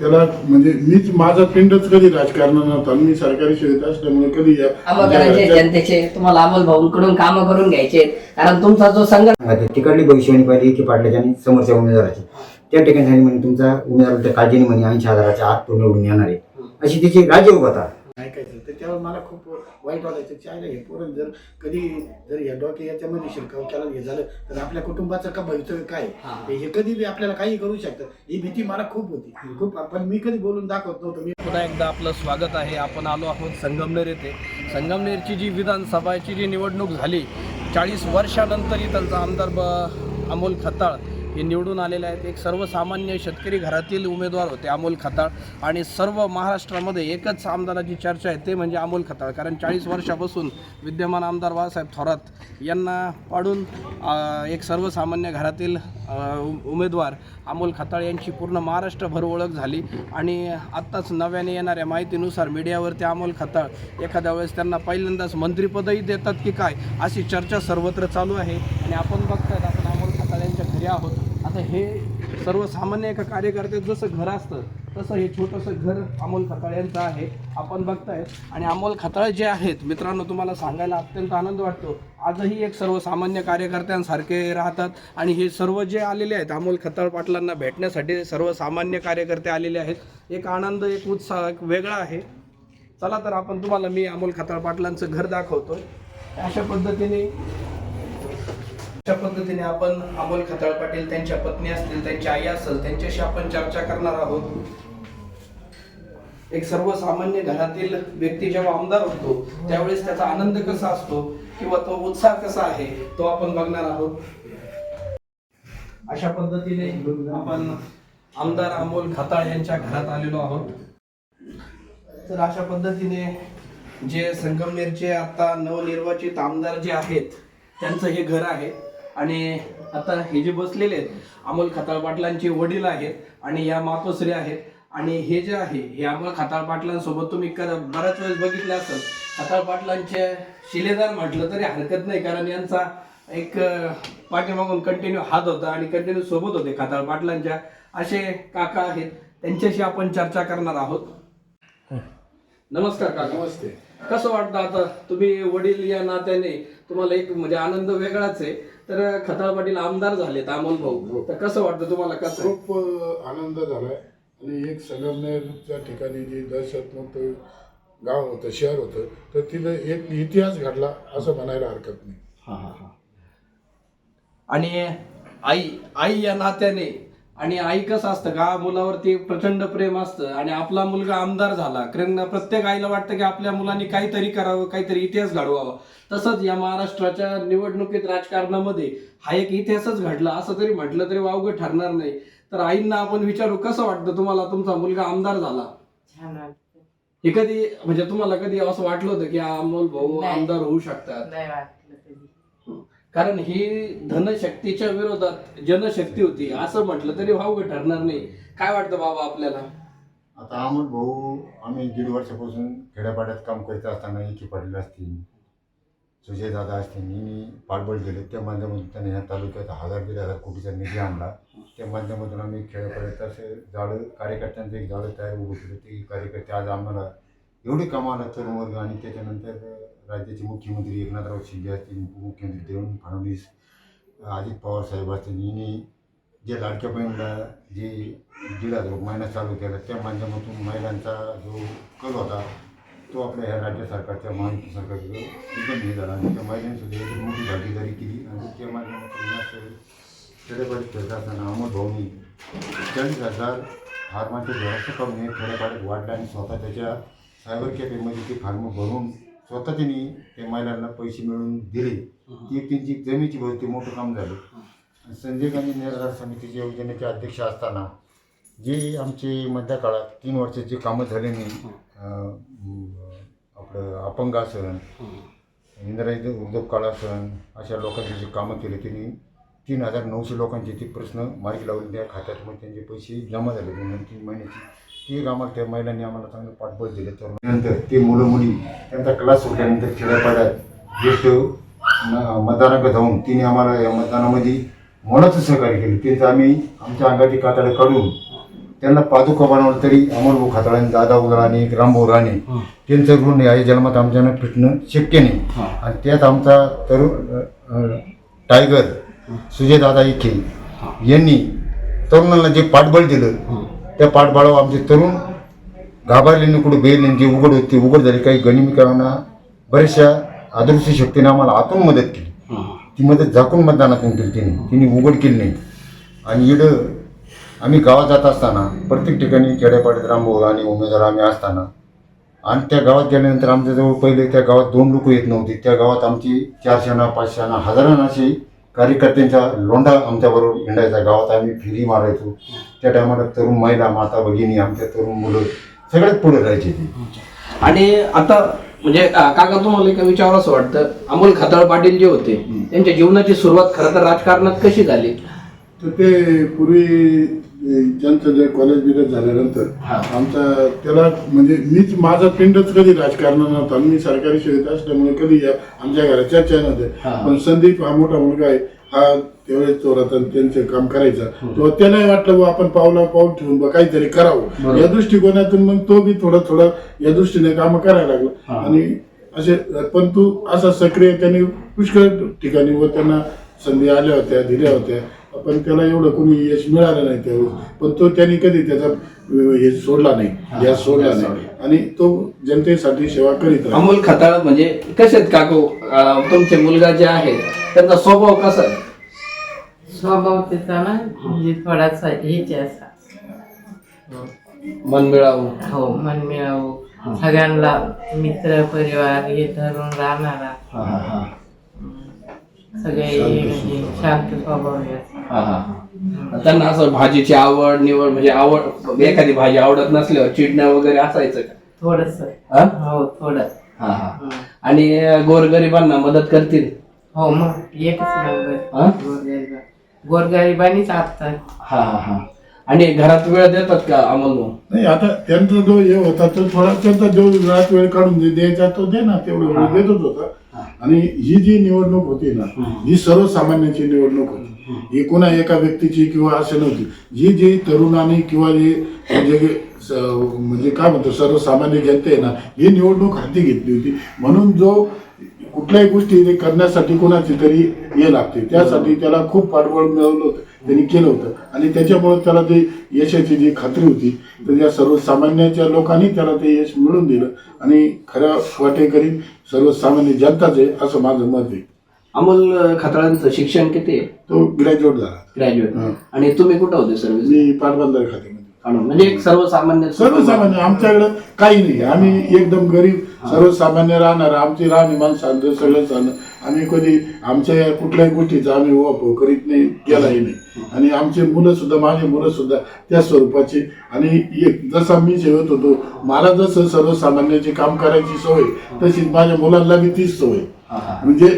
त्याला म्हणजे मीच माझा पिंडच कधी राजकारणात नव्हता मी सरकारी सेवेत असल्यामुळे कधी या- कामं करायचे जनतेचे तुम्हाला अमोल भाऊंकडून कामं करून घ्यायचे कारण तुमचा जो संघ तिकडली भविष्यवाणी पाहिली की पाटलाच्या आणि समोरच्या उमेदवाराची. त्या ठिकाणी सांगितलं म्हणे तुमचा उमेदवार त्या काळजीने म्हणे ऐंशी हजाराच्या आत तो निवडून येणार आहे. अशी तिची राज्य उभा होता त्यावर मला खूप वाईट वाटायचं. चायला हे पोरण जर कधी जर या डोके याच्यामध्ये शिरकाव केला हे झालं तर आपल्या कुटुंबाचं का भवितव्य काय? हे. कधी बी आपल्याला काही करू शकतं. ही भीती मला खूप होती. खूप पण मी कधी बोलून दाखवत नव्हतो. मी पुन्हा एकदा आपलं स्वागत आहे. आपण आलो आहोत संगमनेर येथे. संगमनेरची जी विधानसभाची जी निवडणूक झाली चाळीस वर्षानंतरही त्यांचा आमदार ब अमोल खताळ हे निवडून आलेले आहेत. एक सर्वसामान्य शेतकरी घरातील उमेदवार होते अमोल खताळ आणि सर्व महाराष्ट्रामध्ये एकच आमदाराची चर्चा आहे ते म्हणजे अमोल खताळ. कारण चाळीस वर्षापासून विद्यमान आमदार बाळासाहेब थोरात यांना पाडून एक सर्वसामान्य घरातील उमेदवार अमोल खताळ यांची पूर्ण महाराष्ट्रभर ओळख झाली आणि आत्ताच नव्याने येणाऱ्या माहितीनुसार मीडियावरती अमोल खताळ एखाद्या वेळेस त्यांना पहिल्यांदाच मंत्रिपदही देतात की काय अशी चर्चा सर्वत्र चालू आहे आणि आपण बघतायत आपण आहोत. आता हे सर्वसामान्य एका कार्यकर्त्याचं जसं घर असतं तसं हे छोटंसं घर अमोल खताळ यांचं आहे. आपण बघतायत. आणि अमोल खताळ जे आहेत मित्रांनो तुम्हाला सांगायला अत्यंत आनंद वाटतो. आजही एक सर्वसामान्य कार्यकर्त्यांसारखे राहतात. आणि हे सर्व जे आलेले आहेत अमोल खताळ पाटलांना भेटण्यासाठी सर्वसामान्य कार्यकर्ते आलेले आहेत. एक आनंद एक उत्साह एक वेगळा आहे. चला तर आपण तुम्हाला मी अमोल खताळ पाटलांचं घर दाखवतो अशा पद्धतीने अशा पद्धतीने आपण अमोल खताळ पाटील त्यांच्या पत्नी असतील त्यांची आई असेल त्यांच्याशी आपण चर्चा करणार आहोत. एक सर्वसामान्य घरातील व्यक्ती जेव्हा आमदार होतो त्यावेळेस त्याचा आनंद कसा असतो किंवा तो उत्साह कसा आहे तो आपण बघणार आहोत. अशा पद्धतीने आपण आमदार अमोल खताळ यांच्या घरात आलेलो आहोत. तर अशा पद्धतीने जे संगमनेरचे आता नवनिर्वाचित आमदार जे आहेत त्यांचं हे घर आहे. आणि आता हे जे बसलेले आहेत अमोल खताळ पाटलांचे वडील आहेत आणि या मातोश्री आहेत. आणि हे जे आहे हे अमोल खताळ पाटलांसोबत तुम्ही कर बऱ्याच वेळेस बघितलं असेल. खताळ पाटलांचे शिलेदार म्हटलं तरी हरकत नाही कारण यांचा एक पाठीमागून कंटिन्यू हात होता आणि कंटिन्यू सोबत होते खताळ पाटलांच्या. असे काका आहेत त्यांच्याशी आपण चर्चा करणार आहोत. नमस्कार काका. नमस्ते. कसं वाटतं आता? तुम्ही वडील या नात्याने तुम्हाला एक म्हणजे आनंद वेगळाच आहे. तर खताळ पाटील आमदार झालेत अमोल भाऊ. तर कसं वाटतं तुम्हाला कसं? खूप आनंद झालाय. आणि एक संगमनेरच्या ठिकाणी जे दहशतमुक्त गाव होतं शहर होतं तर तिथं एक इतिहास घडला असं म्हणायला हरकत नाही. हा हा हा. आणि आई आई या नात्याने आणि आई कसं असतं का मुलावरती प्रचंड प्रेम असतं आणि आपला मुलगा आमदार झाला कारण प्रत्येक आईला वाटतं की आपल्या मुलांनी काहीतरी करावं काहीतरी इतिहास घडवावा. तसंच या महाराष्ट्राच्या निवडणुकीत राजकारणामध्ये हा एक इतिहासच घडला असं तरी म्हटलं तरी वावगं ठरणार नाही. तर आईंना आपण विचारू कसं वाटतं तुम्हाला तुमचा मुलगा आमदार झाला? छान हे कधी म्हणजे तुम्हाला कधी असं वाटलं होतं की अमोल भाऊ. आमदार होऊ शकतात? नाही वाटलं कधी. कारण ही धनशक्तीच्या विरोधात जनशक्ती होती. असं म्हटलं तरी वावगं ठरणार नाही. काय वाटतं बाबा आपल्याला? आता अमोल भाऊ आम्ही दीड वर्षापासून खेड्यापाड्यात काम करीत असताना इथे पडलेले असतील. सुजय दादा असतील मी पाठबळ गेले त्या माध्यमातून त्यांनी ह्या तालुक्यात हजार दीड हजार कोटीचा निधी आणला. त्या माध्यमातून आम्ही खेड्यापाड्यात असे जाळं कार्यकर्त्यांचं एक जाळं तयार उभं केलं. ते कार्यकर्ते आज आम्हाला एवढी कामाला तरुण वर्ग आणि त्याच्यानंतर राज्याचे मुख्यमंत्री एकनाथराव शिंदे असतील उपमुख्यमंत्री देवेंद्र फडणवीस अजित पवार साहेब असतील यांनी जे लाडक्या बहिणीला जे दीड हजार महिना चालू केला त्या माध्यमातून महिलांचा जो कल होता तो आपल्या ह्या राज्य सरकारच्या महायुती सरकारचं एकदम हे झाला. आणि त्या महिलांसुद्धा एकदम मोठी भागीदारी केली. आणि त्या माध्यमातून खेडेपाडी खेड्यापाड्यात असताना अमोल भाऊनी चाळीस हजार फार्माचे झेरॉक्स करून हे खेडेपाड्यात वाढलं आणि स्वतः त्याच्या सायबर कॅफेमध्ये ते फार्म भरून स्वतः त्यांनी त्या महिलांना पैसे मिळवून दिले. ती त्यांची जमिनीची भरती मोठं काम झालं. आणि संजय गांधी निराधार समितीच्या योजनेचे अध्यक्ष असताना जे आमचे मध्य काळात तीन वर्षाचे कामं झाले नाही आपलं अपंग असन इंदिराजी उद्योग काळ असन अशा लोकांचे जे कामं केले त्यांनी तीन हजार नऊशे लोकांचे ते प्रश्न मार्गी लावले त्या खात्यात मग त्यांचे पैसे जमा झाले. दोन तीन महिन्याची. ते आम्हाला त्या महिलांनी आम्हाला चांगलं पाठबळ दिले. तर नंतर ते मुलं मुली त्यांचा क्लास सुटल्यानंतर खेड्यापाड्यात ज्येष्ठ मतदानाकडे जाऊन तिने आम्हाला या मतदानामध्ये मोलाचं सहकार्य केलं. त्यांचं आम्ही आमच्या अंगाची कातडं काढून त्यांना पादुका बनवलं तरी अमरभाऊ खाताळांनी दादा उदळाने रामभाऊ राणे त्यांचं ऋण या जन्मात आमच्यानं फिटणं शक्य नाही. आणि त्यात आमचा तरुण टायगर सुजयदादा इखे यांनी तरुणांना जे पाठबळ दिलं त्या पाठबळावर आमचे तरुण घाबरलेने कुठे बेल जे उघड होते उघड झाले काही गनिमिकांना बऱ्याचशा अदृश्य शक्तीने आम्हाला आतून मदत केली. ती मदत झाकून मतदानातून केली तिने तिने उघड केली नाही. आणि इकडं आम्ही गावात जात असताना प्रत्येक ठिकाणी खेड्यापाड्यात रामभाऊ आणि उमेदवार आम्ही असताना आणि त्या गावात गेल्यानंतर आमच्याजवळ पहिले त्या गावात दोन लोक येत नव्हते. त्या गावात आमची चारशेना पाचशेना हजारांना अशी कार्यकर्त्यांचा लोंढा आमच्याबरोबर हिंडायचा. गावात आम्ही फेरी मारायचो. त्या टायमाला तरुण महिला माता भगिनी आमच्या तरुण मुलं सगळ्यात पुढे राहायचे ते. आणि आता म्हणजे काका तुम्हाला एक विचारावं असं वाटतं अमोल खताळ पाटील जे होते त्यांच्या जीवनाची सुरुवात खरं तर राजकारणात कशी झाली? तर ते पूर्वी ए, ज्यांचं जे कॉलेज बिलेज झाल्यानंतर आमचा त्याला म्हणजे मीच माझा पिंडच कधी राजकारणात नव्हता. मी सरकारी सेवेत असल्यामुळे कधी या आमच्या घरात चर्चा नव्हते. पण संदीप हा मोठा मुलगा आहे. हा तेवढेच चोरात त्यांचं काम करायचा. तेव्हा त्यालाही वाटलं बुवा आपण पावला पाऊल ठेवून काहीतरी करावं. या दृष्टिकोनातून मग तो बी थोडं थोडं या दृष्टीने काम करायला लागला. आणि असे पण तू असा सक्रिय त्यांनी पुष्कळ ठिकाणी व त्यांना संधी आल्या होत्या दिल्या होत्या. पण त्याला एवढं कोणी यश मिळालं नाही त्यावेळेस पण तो त्यांनी कधी त्याचा हे सोडला नाही. या सोडला नाही. आणि तो जनतेसाठी सेवा करीत राहिला. अमोल खताळ म्हणजे कसे आहेत काकू? अं, तुमचे मुलगा जे आहे त्यांचा स्वभाव कसा आहे? स्वभाव त्याचा ना म्हणजे थोडासा हेच असा. मन मिळावं. हो मन मिळावं. सगळ्यांना मित्र परिवार हे धरून राहणारा. हा, हा, हा. सगळे हे म्हणजे शांत स्वभाव आहे. हा, हा, हा. त्यांना असं भाजीची आवड निवड म्हणजे आवड एखादी भाजी आवडत नसल्यावर चिडणं वगैरे असायचं का? थोडस. हा? हो थोडं. हा, हा. आणि गोरगरिबांना मदत करतील? हो मग एकच नंबर. हा? गोरगरिबा. गोरगरिबानीच आता हा हा हा. आणि घरात वेळ देतात का अमोल भाऊ? नाही आता त्यांचा जो हे होता तो थोडा त्यांचा जो रात वेळ काढून दे- द्यायचा तो दे ना तेवढं वेळ देतच होता. आणि ही जी निवडणूक होती ना ही सर्वसामान्यांची निवडणूक होती. ही कोणा एका व्यक्तीची किंवा असे नव्हती. जी जी तरुणांनी किंवा जे म्हणजे म्हणजे काय म्हणतो सर्वसामान्य जनते ना ही निवडणूक हाती घेतली होती. म्हणून जो कुठल्याही गोष्टी ते करण्यासाठी कोणाची तरी हे लागते. त्यासाठी त्याला खूप पाठबळ मिळवलं होतं. त्यांनी केलं होतं. आणि त्याच्यामुळे त्याला ते यशाची जी खात्री होती तर या सर्वसामान्यांच्या लोकांनी त्याला ते यश मिळवून दिलं. आणि खऱ्या वाटेकरी सर्वसामान्य जनताच आहे असं माझं मत आहे. अमोल खताळांचं शिक्षण किती आहे? तो ग्रॅज्युएट झाला. ग्रॅज्युएट हा. आणि तुम्ही कुठं होते सर्व्हिस मी पाटबंधारे म्हणजे एक सर्वसामान्य सर्वसामान्य आमच्याकडे काही नाही. आम्ही एकदम गरीब सर्वसामान्य राहणार. आमची राहणीमान सांगतो सगळं सांगणं आम्ही कधी आमच्या या कुठल्याही गोष्टीचा आम्ही वापर करीत नाही केलाही नाही. आणि आमचे मुलं सुद्धा माझे मुलं सुद्धा त्या स्वरूपाची. आणि एक जसा मी जेवत होतो मला जसं सर्वसामान्याचे काम करायची सवय तशीच माझ्या मुलांना बी तीच सवय. म्हणजे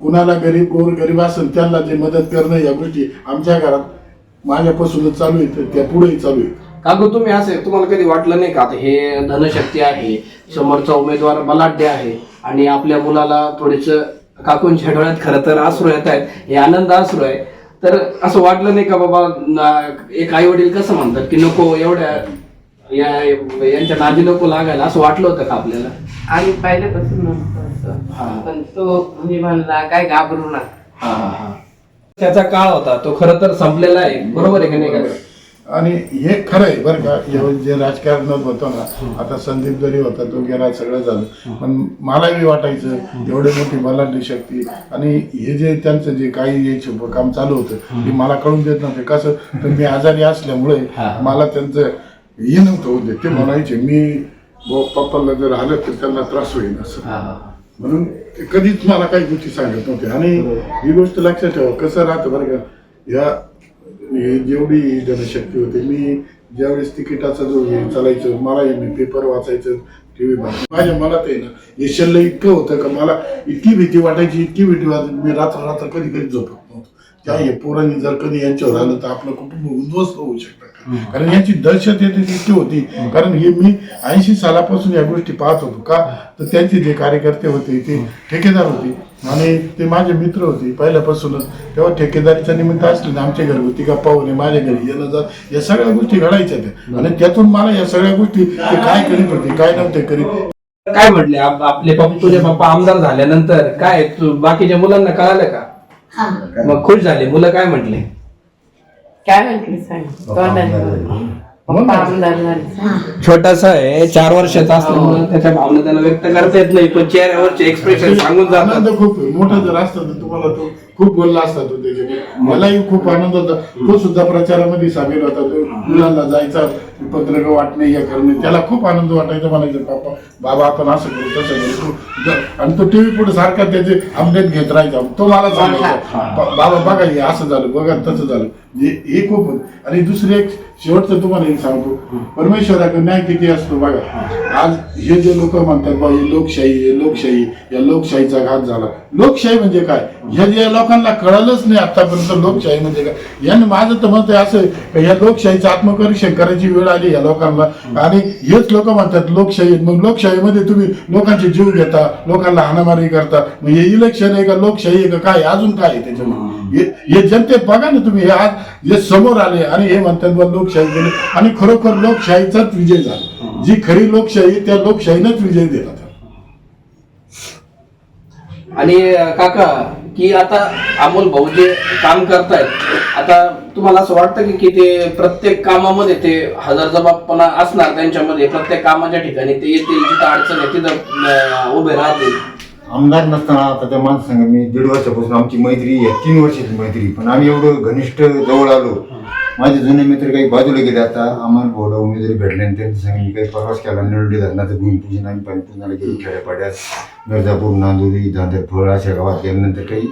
कुणाला गरीब गोर गरीब असेल त्यांना जे मदत करणं या गोष्टी आमच्या घरात माझ्यापासूनच चालू आहे तर त्या पुढेही चालू आहे काकू तुम्ही असे तुम्हाला कधी वाटलं नाही का? आता हे धनशक्ती आहे समोरचा उमेदवार बलाढ्य आहे आणि आपल्या मुलाला थोडीस काकूंच्या डोळ्यात खरं तर आसरू येत आहेत हे आनंद आसरू आहे. तर असं वाटलं नाही का बाबा ना- एक आई वडील कसं म्हणतात की नको एवढ्या या यांच्या नादी नको लागायला असं वाटलं होतं का आपल्याला? आम्ही पहिल्यापासून नसतो. असं. पण तो म्हणजे म्हणला काय घाबरू नका. हा. त्याचा काळ होता तो खरं तर संपलेला आहे. बरोबर आहे का नाही का? आणि हे खरं आहे बरं का जे राजकारणात होतं ना आता संदीप जरी होता तो गेला सगळं झालं. पण मलाही वाटायचं एवढी मोठी बलाढ्य शक्ती. आणि हे जे त्यांचं जे काही शुभ काम चालू होतं ते मला कळून देत नव्हते. कसं? तर मी आजारी असल्यामुळे मला त्यांचं हे नव्हतं होते ते म्हणायचे मी पप्पाला जर आलं तर त्यांना त्रास होईल असं. म्हणून ते कधीच मला काही गोष्टी सांगत नव्हते. आणि ही गोष्ट लक्षात ठेवा कसं राहतं बरं का या हे जेवढी जनशक्ती होते मी ज्यावेळेस तिकिटाचा जो हे चालायचं मला मी पेपर वाचायचं टी व्ही माझ्या मनात आहे ना हे शल्य इतकं होतं का मला इतकी भीती वाटायची इतकी भीती वाटायची मी रात्र रात्र कधी कधी झोपत नव्हतो. त्या हे. पोरांनी जर कधी यांच्यावर आलं तर आपलं कुटुंब उद्ध्वस्त होऊ शकतं कारण यांची दहशत येते इतकी होती. कारण हे मी ऐंशी सालापासून या गोष्टी पाहत होतो का? तर त्यांचे जे कार्यकर्ते होते ते ठेकेदार होते. आणि ते माझे मित्र होते पहिल्यापासूनच. तेव्हा ठेकेदारीच्या निमित्त असले ना आमच्या घरगुती गप्पा होणे माझ्या घरी येणं जात या सगळ्या गोष्टी घडायच्या त्या. आणि त्यातून मला या सगळ्या गोष्टी ते काय करीत होते काय नव्हते करीत. काय म्हटले? आप- आपले पप्पा तुझे पप्पा आमदार झाल्यानंतर काय? तू बाकीच्या मुलांना कळालं का? मग खुश झाले. मुलं काय म्हटले? काय म्हटली सांग? छोटासा आहे चार वर्षाचा असल्यामुळे त्याच्या भावना त्याला व्यक्त करता येत नाही पण चेहऱ्यावरचे एक्सप्रेशन सांगून जातात. आनंद खूप मोठा जर असता तर तुम्हाला तो खूप बोलला असता तो त्याच्याने. मलाही खूप आनंद होता. तो सुद्धा प्रचारामध्ये सामील होता. तो मुलांना जायचा पत्रक वाटणे हे करणे त्याला खूप आनंद वाटायचा. म्हणायचं पापा बाबा आपण असं करू तसं करू आणि तो टीव्ही पुढे सारखा त्याचे अपडेट घेत राहायचा. तो मला सांगायचा "बा- बाबा बघा हे असं झालं बघा तसं झालं. हे हे खूप होतं. आणि दुसरे एक शेवटचं तुम्हाला एक सांगतो. परमेश्वराकडे न्याय किती असतो बघा. आज हे जे लोक म्हणतात बा ही लोकशाही हे लोकशाही या लोकशाहीचा घात झाला. लोकशाही म्हणजे काय? ह्या ज्या लोकांना कळलंच नाही आतापर्यंत लोकशाही म्हणजे काय यांनी माझं तर मत आहे असं आहे या लोकशाहीचं आत्मपरीक्षण करायची वेळ आली या लोकांना. आणि हेच लोक म्हणतात लोकशाही मग लोकशाहीमध्ये तुम्ही लोकांचे जीव घेता लोकांना हाणामारी करता. मग हे इलेक्शन आहे का लोकशाही आहे का काय अजून काय आहे त्याच्यामध्ये? हे जनते बघा ना तुम्ही हे आज जे समोर आले आणि हे म्हणतात बा लोकशाही गेले. आणि खरोखर लोकशाहीचाच विजय झाला. जी खरी लोकशाही त्या लोकशाहीनंच विजय दिला आणि काका की आता अमोल भाऊ जे काम करतायत आता तुम्हाला असं वाटतं की की ते प्रत्येक कामामध्ये ते हजार जबाबपणा असणार त्यांच्यामध्ये प्रत्येक कामाच्या ठिकाणी ते येतील जिथं अडचण आहे तिथं उभे राहतील? आमदार नसताना आता त्या माणसांग मी दीड वर्षापासून आमची मैत्री आहे तीन वर्षाची मैत्री पण आम्ही एवढं घनिष्ठ जवळ आलो. माझे जुने मित्र काही बाजूला गेले आता आम्हाला भाऊला उमेदवारी भेटले आणि त्यांच्या संग काही प्रवास केला निवडले धरणाचं भूमिपूजन आम्ही पाणीपूजनाला गेलो खेड्यापाड्यात. मिर्जापूर नांदुरी दांदरफळ अशा गावात गेल्यानंतर काही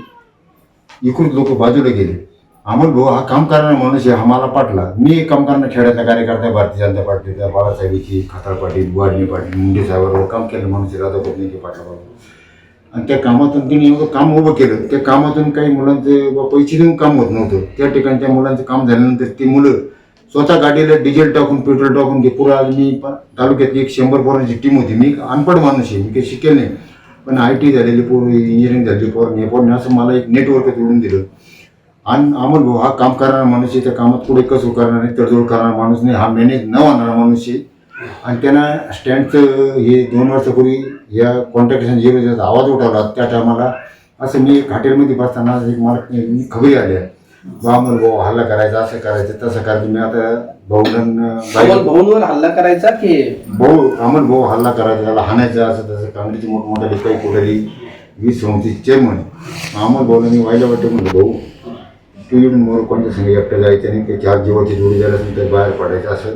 इकडून लोक बाजूला गेले. अमोल भाऊ हा काम करणारा माणूस आहे हा मला पाटला मी एक काम करणार खेड्यातला कार्यकर्ता भारतीय जनता पार्टीचा बाळासाहेबची खताळ पाटील वाडणी पाटील मुंडे साहेबांवर काम केलं माणूस राधा राधा पाटला बाबा आणि त्या कामातून तिने एवढं काम उभं केलं. त्या कामातून काही मुलांचं बा पैसे देऊन काम होत नव्हतं. त्या ठिकाणी त्या मुलांचं काम झाल्यानंतर ती मुलं स्वतः गाडीला डिझेल टाकून पेट्रोल टाकून ते पुरा मी तालुक्यात एक शंभर पोरांची टीम होती. मी अनपढ माणूस आहे मी काही शिकेल नाही. पण आय टी झालेली पोर इंजिनिअरिंग झालेली पोरं हे असं मला एक नेटवर्क जोडून दिलं. आणि अमोल भाऊ हा काम करणारा माणूस आहे त्या कामात पुढे कसं करणार नाही तडजोड करणारा माणूस नाही हा मॅनेज न होणारा माणूस आहे. आणि त्यांना स्टँडचं हे दोन वर्षापूर्वी या कॉन्ट्रॅक्टेशन जे ज्याचा आवाज उठवला त्या टायमाला असं मी एक हॉटेलमध्ये बसताना एक मला मी खबरी आल्या बा अमोल भाऊ हल्ला करायचा असं करायचं तसं करायचं. मी आता अमोल भाऊ भाऊंवर हल्ला करायचा की? भाऊ अमोल भाऊ हल्ला करायचा त्याला हाणायचं असं तसं. काँग्रेसचे मोठमोठ्याले काही कुठली? वीस समितीचे चेअरमन अमोल भाऊला मी व्हायला वाटतं म्हणलं भाऊ तू येऊन मोर कोणत्या संघ एकटं जायचं नाही की चार जीवाची जोडी झाली असेल तर बाहेर पडायचं असं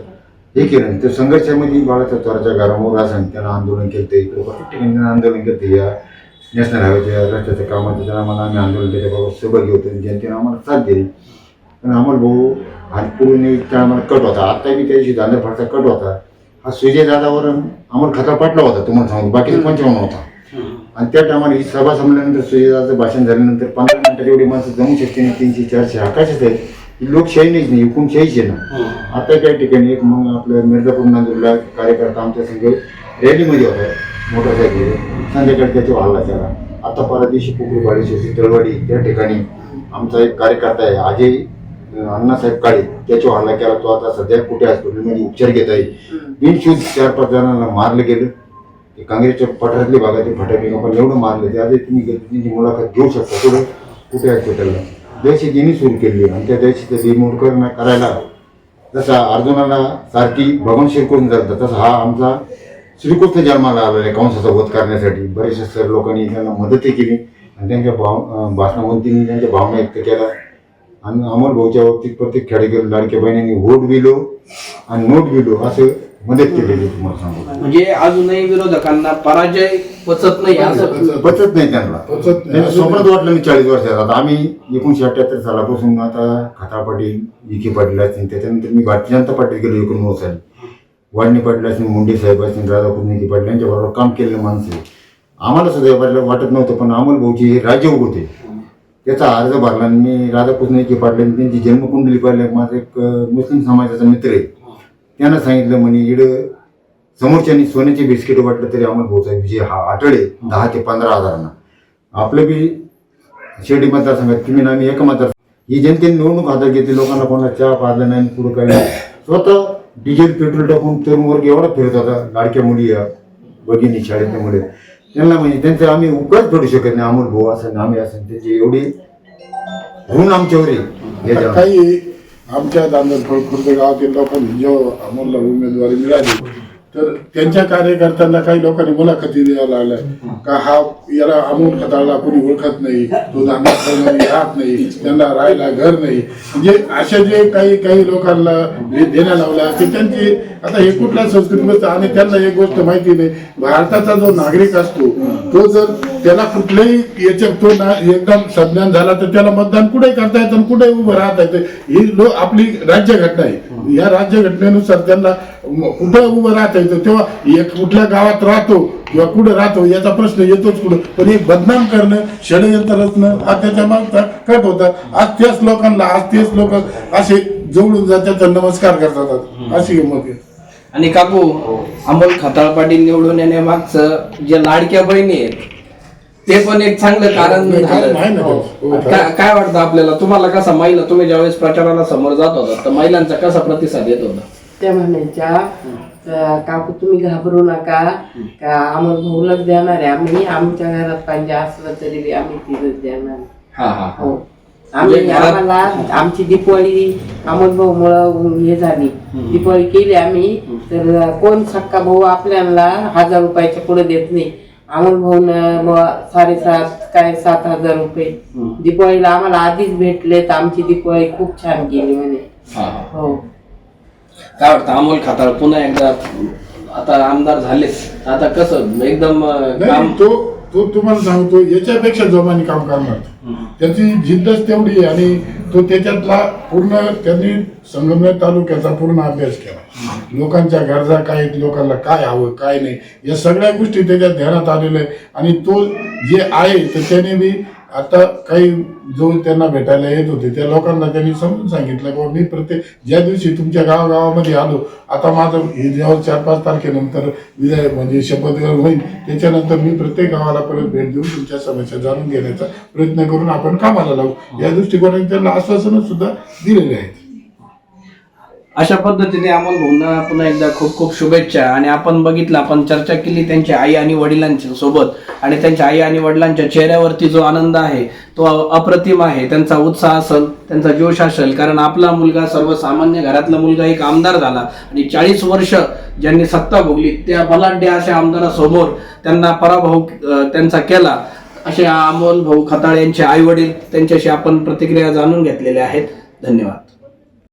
हे केलं तर संघर्षामध्ये बाळाच्या चोराच्या घरामोर असं त्यानं आंदोलन केलं ते इकडे ठिकाणी आंदोलन केलं ते या नॅशनल हायवेच्या रस्त्याचं कामाचं त्याला मला आम्ही आंदोलन त्याच्याबाबत सहभागी होतो आणि जनतेनं आम्हाला साथ दिली. पण अमोल भाऊ हा पूर्वी त्या आम्हाला कट होता आता बी त्या दिवशी फाटचा कट होता. हा सुजय दादावर अमोल खता पाटला होता तुम्हाला सांगतो बाकीचा पंचावन्न होता. आणि त्या टायमाला ही सभा संपल्यानंतर सुजयदाचं भाषण झाल्यानंतर पंधरा मिनिटात एवढी माणसं जमू शकते नाही तीनशे चारशे आकाशच आहे ही लोकशाही नाहीच नाही हुकुमशाहीच आहे ना. आता त्या ठिकाणी एक मग आपलं मिर्जापूर नांदूरला कार्यकर्ता आमच्या संघ रॅलीमध्ये होता. मोटरसायकल संध्याकाळी त्याच्यावर हल्ला केला आता परत दिवशी शेती तळवाडी त्या ठिकाणी आमचा एक कार्यकर्ता आहे अजय अण्णासाहेब काळे त्याच्यावर हल्ला केला. तो आता सध्या कुठे हॉस्पिटलमध्ये उपचार घेत आहे. बिनशुद्ध चार पाच जणांना मारलं गेलं. ते काँग्रेसच्या पठारातली भागातील फटाके पण एवढं मारलं. ते आधी तुम्ही त्यांची मुलाखत घेऊ शकता. कुठे कुठे हॉस्पिटलला दहशतीने सुरू केली आणि त्या दहशत रिमूव्ह करणं करायला जसा अर्जुनाला सारखी भगवान श्रीकृष्ण जातात तसा हा आमचा श्रीकृष्ण जन्माला आलेला आहे कंसाचा वध करण्यासाठी बरेचसे सर लोकांनी त्यांना मदतही केली आणि त्यांच्या भाव अं, भाषणावंतींनी त्यांच्या भावना व्यक्त केल्या. आणि अमोल भाऊच्या बाबतीत प्रत्येक खेडेकर लाडक्या बहिणींनी वोट बिलो आणि नोट बिलो असं मदत केलेली तुम्हाला सांगू. म्हणजे अजूनही विरोधकांना पराजय पचत नाही असं बचत नाही. त्यांना. पचत नाही. त्यांना स्वप्नात वाटलं नाही चाळीस वर्षात. आता आम्ही एकोणीशे अठ्याहत्तर सालापासून आता खता पाटील विखे पाटील असतील त्याच्यानंतर मी भारतीय जनता पार्टीत गेलो एकोणनव्वद साली. वाडणी पाटील मुंडे साहेब असतील राधाकृष्ण विखे पाटील यांच्याबरोबर काम केलेलं माणसं आहे. आम्हाला सुद्धा वाटलं वाटत नव्हतं पण अमोल भाऊची हे राज्य होते त्याचा अर्ज भरला आणि मी राधाकृष्ण विखे पाटील आणि त्यांची जन्मकुंडली पाहिली माझा एक मुस्लिम समाजाचा मित्र आहे. त्यांना सांगितलं म्हणे इड समोरच्यानी सोन्याचे बिस्किट वाटलं तरी अमोल भाऊचा विजय हा आठवडे दहा ते पंधरा हजारांना. आपलं बी शिर्डी मतदारसंघात तुम्ही ना आम्ही एका मतदार ही जनतेने निवडणूक हातात घेतली लोकांना कोणाला चहा पाजला नाही पुढं काही स्वतः डिझेल पेट्रोल टाकून तरुण वर्ग एवढा फिरत होता लाडक्या मुली या भगिनी शाळेतल्या मुले. त्यांना म्हणजे त्यांचं आम्ही उगाच फेडू शकत नाही अमोल भाऊ असं आम्ही असं त्याची एवढी ऋण आमच्यावर आहे. काही आमच्या दांदरफळ खुर्द गावातील लोकांनी जेव्हा अमोलला उमेदवारी मिळाली तर त्यांच्या कार्यकर्त्यांना काही लोकांनी मुलाखती द्यायला लागल्या. का हा याला अमोल खताळला कोणी ओळखत नाही तो दांदरफळमध्ये राहत नाही त्यांना राहायला घर नाही. म्हणजे अशा जे काही काही लोकांना हे देण्या लावल्या ते त्यांची आता हे कुठल्या संस्कृतीमध्ये आणि त्यांना एक गोष्ट माहिती नाही. भारताचा जो नागरिक असतो तो जर त्याला कुठल्याही याच्यात तो ना एकदम संज्ञान झाला तर त्याला मतदान कुठे करता येतं आणि कुठे उभं राहता येतं? ही लो आपली राज्यघटना आहे. या राज्यघटनेनुसार त्यांना कुठं उभं राहता येतं तेव्हा एक कुठल्या गावात राहतो किंवा कुठं राहतो याचा प्रश्न येतोच कुठं. पण हे बदनाम करणं षडयंत्र रचणं हा त्याच्या मागचा कट होता. आज त्याच लोकांना आज तेच लोक असे जवळून जातात नमस्कार करतात. अशी गंमत आहे. आणि काकू अमोल खताळ पाटील निवडून येण्यामागचं जे लाडक्या बहिणी आहेत ते पण एक चांगलं कारण आहे ना. हो, काय काय वाटतं आपल्याला? तुम्हाला कसा महिला तुम्ही ज्यावेळेस प्रचाराला समोर जात होता तर महिलांचा कसा प्रतिसाद येत होता? त्या म्हणायच्या "का- काकू तुम्ही घाबरू नका. का अमोल भाऊलाच देणार आहे. आम्ही आमच्या घरात पाहिजे असलं तरी बी आम्ही तिथंच देणार. आहे." हा हा. हो. आम्ही म्हणजे घरात- आम्हाला आमची दीपावली अमोल भाऊ मुळे हे झाली. दीपावली केली आम्ही. तर कोण सक्का भाऊ आपल्याला हजार रुपयाच्या पुढे देत नाही. अमोल भाऊ साडेसात काय सात हजार रुपये. दीपावलीला आम्हाला आधीच भेटले तर आमची दीपावली खूप छान गेली म्हणे. हा हा. हो. काय वाटतं अमोल खताळ पुन्हा एकदा आता आमदार झालेच आता कसं एकदम काम तो तो तुम्हाला सांगतो याच्यापेक्षा जोमाने काम करणार. त्याची जिद्दच तेवढी आहे आणि तो त्याच्यातला पूर्ण त्यांनी संगमनेर तालुक्याचा पूर्ण अभ्यास केला. लोकांच्या गरजा काय आहेत, लोकांना काय हवं काय नाही या सगळ्या गोष्टी त्याच्यात ध्यानात आलेल्या आहे आणि तो जे आहे तर त्याने बी आता काही जो त्यांना भेटायला येत होते त्या लोकांना त्यांनी समजून सांगितलं की मी प्रत्येक ज्या दिवशी तुमच्या गावागावामध्ये आलो आता माझं हे जेव्हा चार पाच तारखेनंतर विधायक म्हणजे शपथ होईल त्याच्यानंतर मी प्रत्येक गावाला परत भेट देऊन तुमच्या समस्या जाणून घेण्याचा प्रयत्न करून आपण कामाला लावू. या दृष्टिकोनाने त्यांना आश्वासनं सुद्धा दिलेले आहेत. अशा पद्धतीने अमोल भाऊंना पुन्हा एकदा खूप खूप शुभेच्छा. आणि आपण बघितलं आपण चर्चा केली त्यांच्या आई आणि वडिलांच्या सोबत. आणि त्यांच्या आई आणि वडिलांच्या चेहऱ्यावरती जो आनंद आहे तो अप्रतिम आहे. त्यांचा उत्साह असेल त्यांचा जोश असेल. कारण आपला मुलगा सर्वसामान्य घरातला मुलगा एक आमदार झाला. आणि चाळीस वर्ष ज्यांनी सत्ता भोगली त्या बलाढ्य अशा आमदारासमोर त्यांना पराभव त्यांचा केला. असे अमोल भाऊ खताळ यांचे आई वडील त्यांच्याशी आपण प्रतिक्रिया जाणून घेतलेल्या आहेत. धन्यवाद.